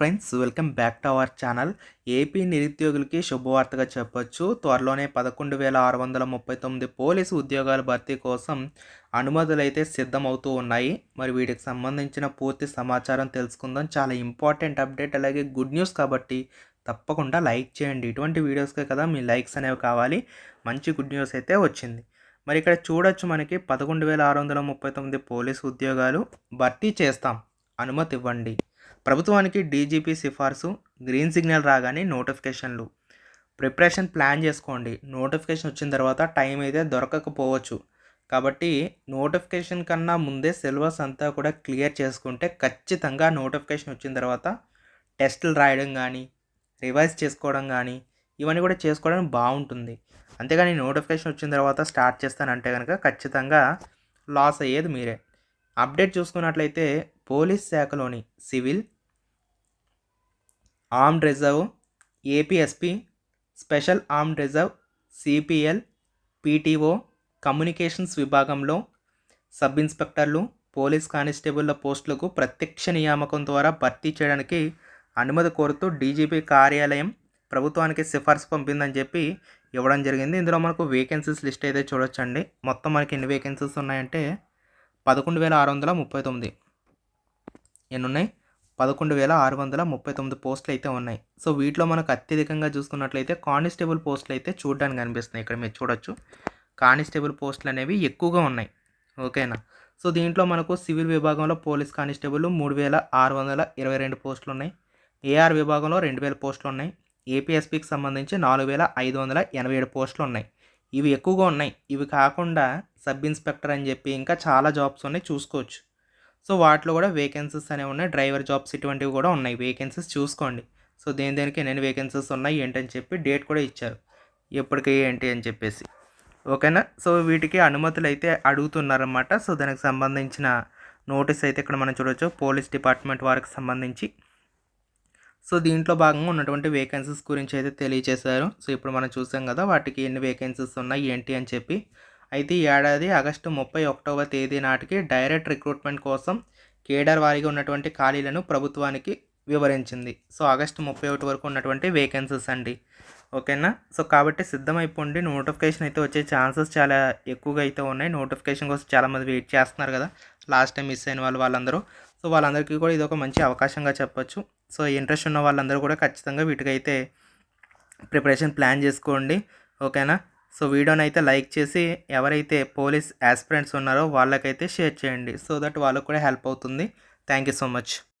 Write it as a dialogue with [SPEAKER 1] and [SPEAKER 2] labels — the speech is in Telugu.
[SPEAKER 1] Friends welcome back to our channel. AP నిరుద్యోగులకి శుభవార్తగా చెప్పొచ్చు. త్వరలోనే పదకొండు వేల ఆరు వందల ముప్పై తొమ్మిది పోలీసు ఉద్యోగాల భర్తీ కోసం అనుమతులు అయితే సిద్ధమవుతూ ఉన్నాయి. మరి వీటికి సంబంధించిన పూర్తి సమాచారం తెలుసుకుందాం. చాలా ఇంపార్టెంట్ అప్డేట్ అలాగే గుడ్ న్యూస్ కాబట్టి తప్పకుండా లైక్ చేయండి. ఇటువంటి వీడియోస్కే కదా మీ లైక్స్ అనేవి కావాలి. మంచి గుడ్ న్యూస్ అయితే వచ్చింది. మరి ఇక్కడ చూడొచ్చు మనకి పదకొండు వేల ఆరు వందల ముప్పై తొమ్మిది పోలీసు ఉద్యోగాలు. భర్తీ చేస్తాం. అనుమతి ఇవ్వండి. ప్రభుత్వానికి డీజీపీ సిఫార్సు గ్రీన్ సిగ్నల్ రాగానే నోటిఫికేషన్లు. ప్రిపరేషన్ ప్లాన్ చేసుకోండి. నోటిఫికేషన్ వచ్చిన తర్వాత టైం అయితే దొరకకపోవచ్చు. కాబట్టి నోటిఫికేషన్ కన్నా ముందే సిలబస్ అంతా కూడా క్లియర్ చేసుకుంటే ఖచ్చితంగా నోటిఫికేషన్ వచ్చిన తర్వాత టెస్టులు రాయడం కానీ రివైజ్ చేసుకోవడం కానీ ఇవన్నీ కూడా చేసుకోవడానికి బాగుంటుంది. అంతేగాని నోటిఫికేషన్ వచ్చిన తర్వాత స్టార్ట్ చేస్తానంటే కనుక ఖచ్చితంగా లాస్ అయ్యేది మీరే. అప్డేట్ చూసుకున్నట్లయితే police శాఖలోని civil armed reserve APSP special armed reserve CPL PTO communications విభాగంలో సబ్ ఇన్స్పెక్టర్లు పోలీస్ కానిస్టేబుల్ల పోస్టులకు ప్రత్యక్ష నియామకం ద్వారా భర్తీ చేయడానికి అనుమతి కోరుతూ డీజీపీ కార్యాలయం ప్రభుత్వానికి సిఫార్సు పంపిందని చెప్పి ఇవ్వడం జరిగింది. ఇందులో మనకు వేకెన్సీస్ లిస్ట్ అయితే చూడొచ్చండి. మొత్తం మనకి ఎన్ని వేకెన్సీస్ ఉన్నాయంటే పదకొండు వేల ఆరు వందల ముప్పై తొమ్మిది. ఎన్నున్నాయి? పదకొండు వేల ఆరు వందల ముప్పై తొమ్మిది పోస్టులు అయితే ఉన్నాయి. సో వీటిలో మనకు అత్యధికంగా చూసుకున్నట్లయితే కానిస్టేబుల్ పోస్టులు అయితే చూడడానికి కనిపిస్తున్నాయి. ఇక్కడ మీరు చూడొచ్చు. కానిస్టేబుల్ పోస్టులు అనేవి ఎక్కువగా ఉన్నాయి. ఓకేనా? సో దీంట్లో మనకు సివిల్ విభాగంలో పోలీస్ కానిస్టేబుల్ మూడు వేల ఆరు వందల ఇరవై రెండు పోస్టులు ఉన్నాయి. ఏఆర్ విభాగంలో రెండు వేల పోస్టులు ఉన్నాయి. ఏపీఎస్పికి సంబంధించి నాలుగు వేల ఐదు వందల ఎనభై ఏడు పోస్టులు ఉన్నాయి. ఇవి ఎక్కువగా ఉన్నాయి. ఇవి కాకుండా సబ్ ఇన్స్పెక్టర్ అని చెప్పి ఇంకా చాలా జాబ్స్ ఉన్నాయి. చూసుకోవచ్చు. సో వాటిలో కూడా వేకెన్సీస్ అనేవి ఉన్నాయి. డ్రైవర్ జాబ్స్ ఇటువంటివి కూడా ఉన్నాయి. వేకెన్సీస్ చూసుకోండి. సో దేని దేనికి ఎన్ని వేకెన్సీస్ ఉన్నాయి ఏంటని చెప్పి డేట్ కూడా ఇచ్చారు. ఎప్పటికి ఏంటి అని చెప్పేసి. ఓకేనా? సో వీటికి అనుమతులు అయితే అడుగుతున్నారన్నమాట. సో దానికి సంబంధించిన నోటీస్ అయితే ఇక్కడ మనం చూడవచ్చు పోలీస్ డిపార్ట్మెంట్ వారికి సంబంధించి. సో దీంట్లో భాగంగా ఉన్నటువంటి వేకెన్సీస్ గురించి అయితే తెలియజేశారు సో ఇప్పుడు మనం చూసాం కదా వాటికి ఎన్ని వేకెన్సీస్ ఉన్నాయి ఏంటి అని చెప్పి. అయితే ఈ ఏడాది ఆగస్టు ముప్పై ఒకటవ తేదీ నాటికి డైరెక్ట్ రిక్రూట్మెంట్ కోసం కేడర్ వారీగా ఉన్నటువంటి ఖాళీలను ప్రభుత్వానికి వివరించింది. సో ఆగస్టు ముప్పై ఒకటి వరకు ఉన్నటువంటి వేకెన్సీస్ అండి. ఓకేనా? సో కాబట్టి సిద్ధమైపోండి. నోటిఫికేషన్ అయితే వచ్చే ఛాన్సెస్ చాలా ఎక్కువగా అయితే ఉన్నాయి. నోటిఫికేషన్ కోసం చాలామంది వెయిట్ చేస్తున్నారు కదా. లాస్ట్ టైం మిస్ అయిన వాళ్ళు వాళ్ళందరూ. సో వాళ్ళందరికీ కూడా ఇది ఒక మంచి అవకాశంగా చెప్పొచ్చు. సో ఇంట్రెస్ట్ ఉన్న వాళ్ళందరూ కూడా ఖచ్చితంగా వీటికైతే ప్రిపరేషన్ ప్లాన్ చేసుకోండి. ఓకేనా? సో వీడియోని అయితే లైక్ చేసి ఎవరైతే పోలీస్ యాస్పిరెంట్స్ ఉన్నారో వాళ్ళకైతే షేర్ చేయండి. సో దట్ వాళ్ళకు కూడా హెల్ప్ అవుతుంది. Thank you so much.